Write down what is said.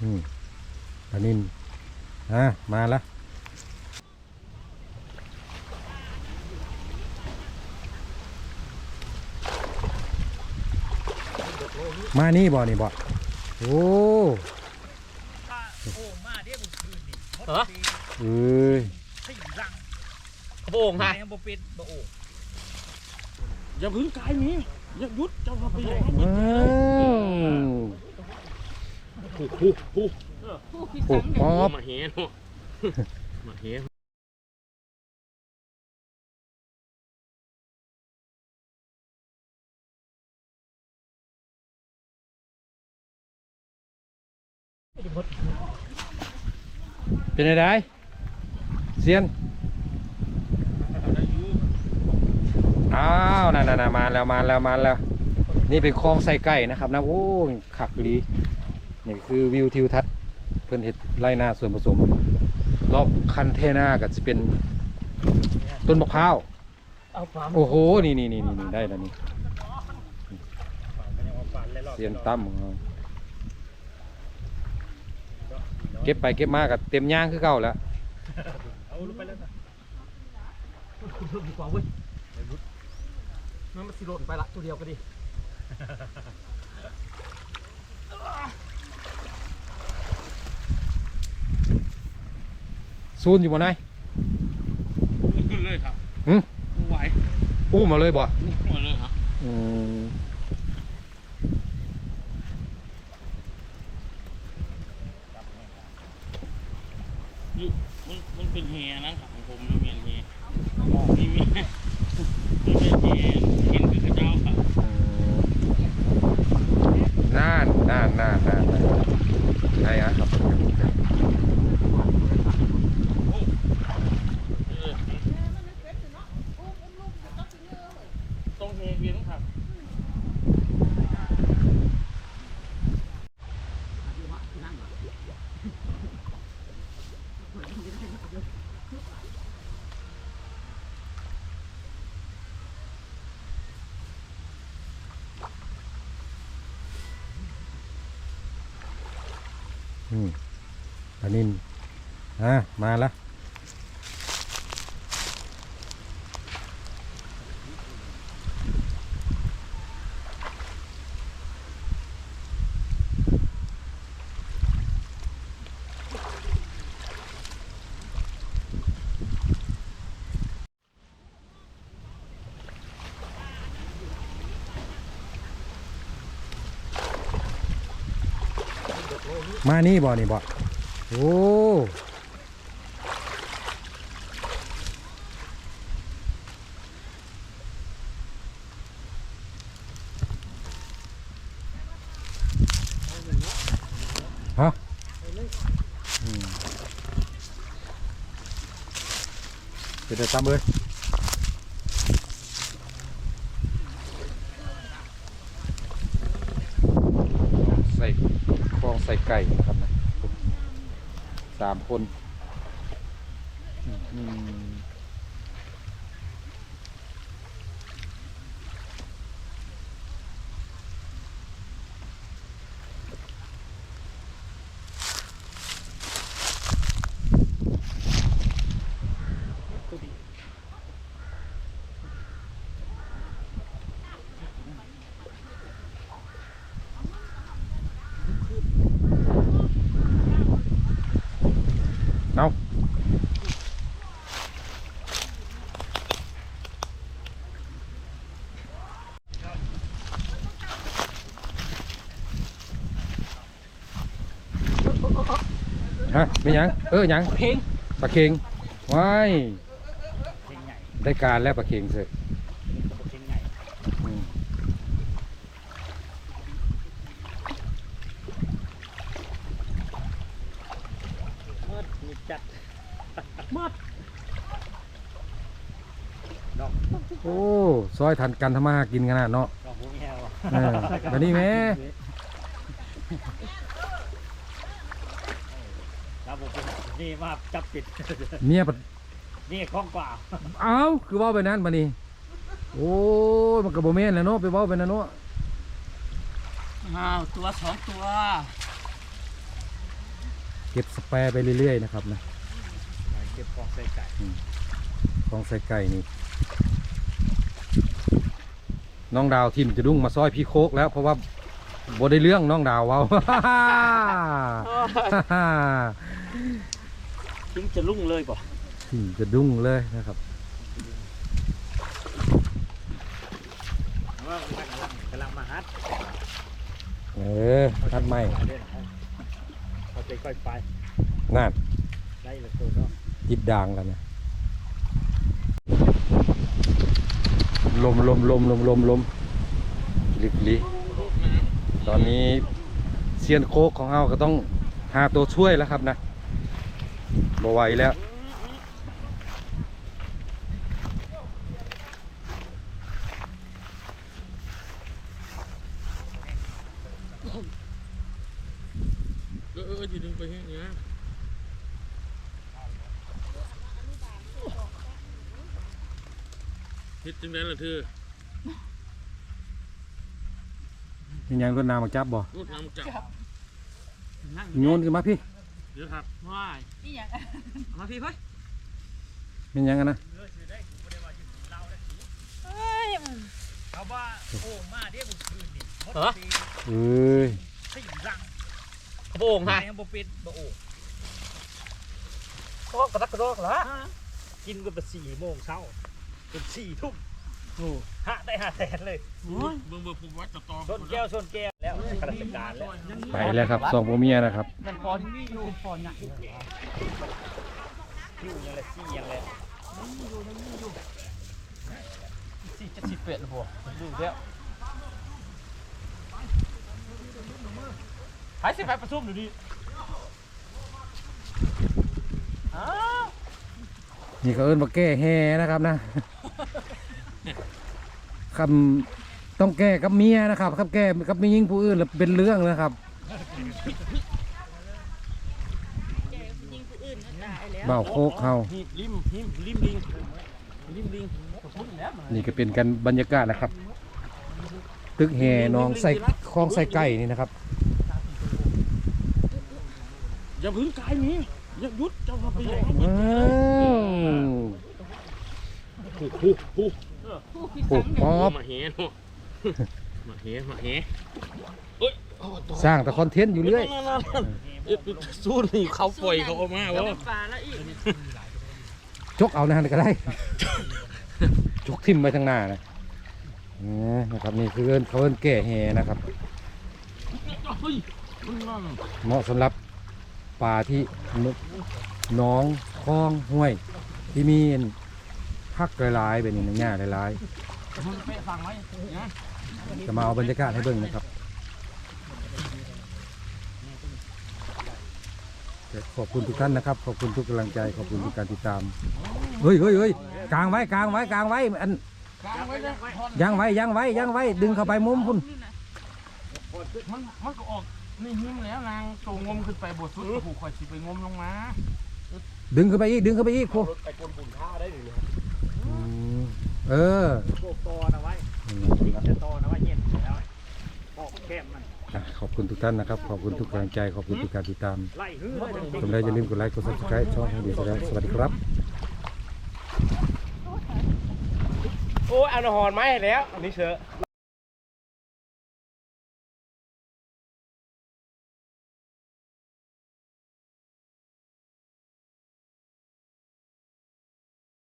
อืมปลานินอะมาละมานี่บ่นี่บ่โอ้โอ้มาเดี๋ยวผมคืนนี่เหรอเอ้ยสี่ลังกระโปรงฮะยังบ่เป็นบ่โอ้อย่าพึ่งกายมีอย่าหยุดเจ้าพาไปอย่า งว้าวผู้ผู้ผู้โอ้ป๊อบมาเห็นเนาะมาเห็นเป็นไงเซียนอ้าวนั่นๆมาแล้วมาแล้วมาแล้ว นี่เป็นคลองใส่ไก่นะครับนะโอ้ยขักอีหลี นี่คือวิวทิวทัศน์เพื่อนเห็ดไรนาส่วนผสมรอบคันเทนาก็จะเป็นต้นมะพร้าวเอาความโอ้โหนี่นี่นี่นี่ได้แล้วนี่เสียนตั้มของเราเก็บไปเก็บมากับเต็มย่างคือเก่าแล้วเอาลงไปแล้วนะดีกว่าเว้ยมันมาสิโดดไปละตัวเดียวก็ดี ซูนอยู่บนไหนเลยครับหึไหวอู้มาเลยบ่ หมดเลยครับอืมมันมันเป็นเฮนะครับของผมมันเป็นเฮนี่มีมันเป็นเฮเห็นคือกระเจ้าครับน่านน่านน่านน่านน่านใช่อะครับ เออตรงเฮเวียนครับ อืมอันนี้อะมาแล้ว มานี่บ่นี่บ่โอ้ฮะอืมเป็นไงตามเลยใส่คลอง ใส่ไก่นะครับนะสามคนอืมเอา ฮะไม่หยังเออหยังเพลงปลาเค็งว้ายเพลงใหญ่ได้การแล้วปลาเค็งเสร็จเพลงใหญ่อืมมืดมีจัดโอ้ซอยทันกันทำมาหากินขนาดเนาะดอกหูแมวเออมานี่แม่ ครับผม นี่มาจับปิด เมียปะนี่คล่องกว่าเอ้าคือเว่าไปนั้นมานี่โอ้ยมันกระโบเมนแหล้วเนาะไปเว่าไปนั่นเนาะอ้าวตัวสองตัว เก็บสแปร์ไปเรื่อยๆนะครับนะเก็บของใส่ไก่ของใส่ไก่นี่น้องดาวทิมจะดุ้งมาซอยพี่โคกแล้วเพราะว่าบ่ได้เรื่องน้องดาวเว้า ทิ้งจะลุ่งเลยป่ะทิมจะดุ้งเลยนะครับ ว่ากำลังกำลังมาฮัดเออทัดไม่เล่นเอาใจค่อยไปนั่นได้ละตัวเนาะจิตด่างแล้วนะลมลมลมลมลมลมลิกลิตอนนี้เซียนโคกของเราก็ต้องหาตัวช่วยแล้วครับนะ บ่ไหวแล้วเออเออจะดึงไปให้เนี้ยเฮ็ดจังไดล่ะเธอยังยังรถน้ำมาจับบ่รถน้ำจับโยนขึ้นมาพี่ เดี๋ยวครับว้ายนี่อย่างเอามาพี่เฮ้ยเป็นยังกันนะเอ้ยเขาว่าโอ่งมาเดี๋ยวบุกคืนนี่หมดปีเอ้ยสี่รังกระโปรงค่ะแม่งบ่ปิดบ่โอ่งก็กระดักกระดอกละกินกันไปสี่โมงเช้าเป็นสี่ทุ่มหะได้ห้าแสนเลยเบิ่งเบิ่งผมวัดตะตอชนแก้วชนแก้วแล้ว ข้าราชการแล้วไปแล้วครับสองผัวเมียนะครับ มันพอที่นี่อยู่พอหนักคิวยังเลยซี่ยังเลยสี่จะสิบเป็ดพอดูแล้วหายสิไปประชุมอยู่ดิอ้าวนี่เขาเอิ้นว่าแก้แฮนะครับนะคำ ต้องแก้กับเมียนะครับครับแก้กับมียิงผู้อื่นแล้วเป็นเรื่องนะครับยิงผู้อื่นก็ตายแล้วเบ้าโคกเขาหิบริมหิมริมลิงริมลิงประชุมแล้วมานี่ก็เป็นกันบรรยากาศนะครับ ตึกแห่น้องใส่คลองใส่ไก่นี่นะครับ อย่าพึ่งกายนี้อย่าหยุดเจ้าทำไปอย่างว้าวฮู้ฮู้ฮู้โอ้ป๊อบมาเฮเนาะ มาเฮมาเฮสร้างแต่คอนเทนต์อยู่เรื่อยเอ๊ะสู้นี่เขาปล่อยเขาออกมาแล้ววะเป็นปลาแล้วอีกจกเอานะฮะก็ได้ จกทิมไปทางหน้านะนี่นะครับนี่คือเอิ้นเขาเอิ้นแก่แห่นะครับเฮ้ยมันนั่นเหมาะสำหรับป่าที่หน้องคลองห้วย ที่มีพักหลายๆแบบนี้นะหญ้าหลายมันเป๊ะฟังไหมนะๆ จะมาเอาบรรยากาศให้เบิ่งนะครับขอบคุณทุกท่านนะครับ ขอบคุณทุกกำลังใจ ขอบคุณทุกการติดตามเฮ้ยเฮ้ยเฮ้ยกลางไว้กลางไว้กลางไว้อันกลางไว้นะยังไว้ยังไว้ยังไว้ดึงเข้าไปมุมพุ่นมันมันก็ออกนี่หิมแล้วนางโตงมขึ้นไปบทสุดผูกคอยสิไปงมลงมา ดึงขึ้นไปอีกดึงขึ้นไปอีกครูไปกลบุญท่าได้หรืออืม เออโบกตอนะไว้จะตอนะไว้เย็นแล้วบอกแคมมันอะขอบคุณทุกท่านนะครับ ขอบคุณทุกกำลังใจ ขอบคุณทุกการติดตามไล่หื้อเลยชมได้อย่าลืมกดไลค์ กด subscribe ช่องของดีแสดงสวัสดีครับ โอ้ยเอาหนอนไม้แล้วอันนี้เชอะ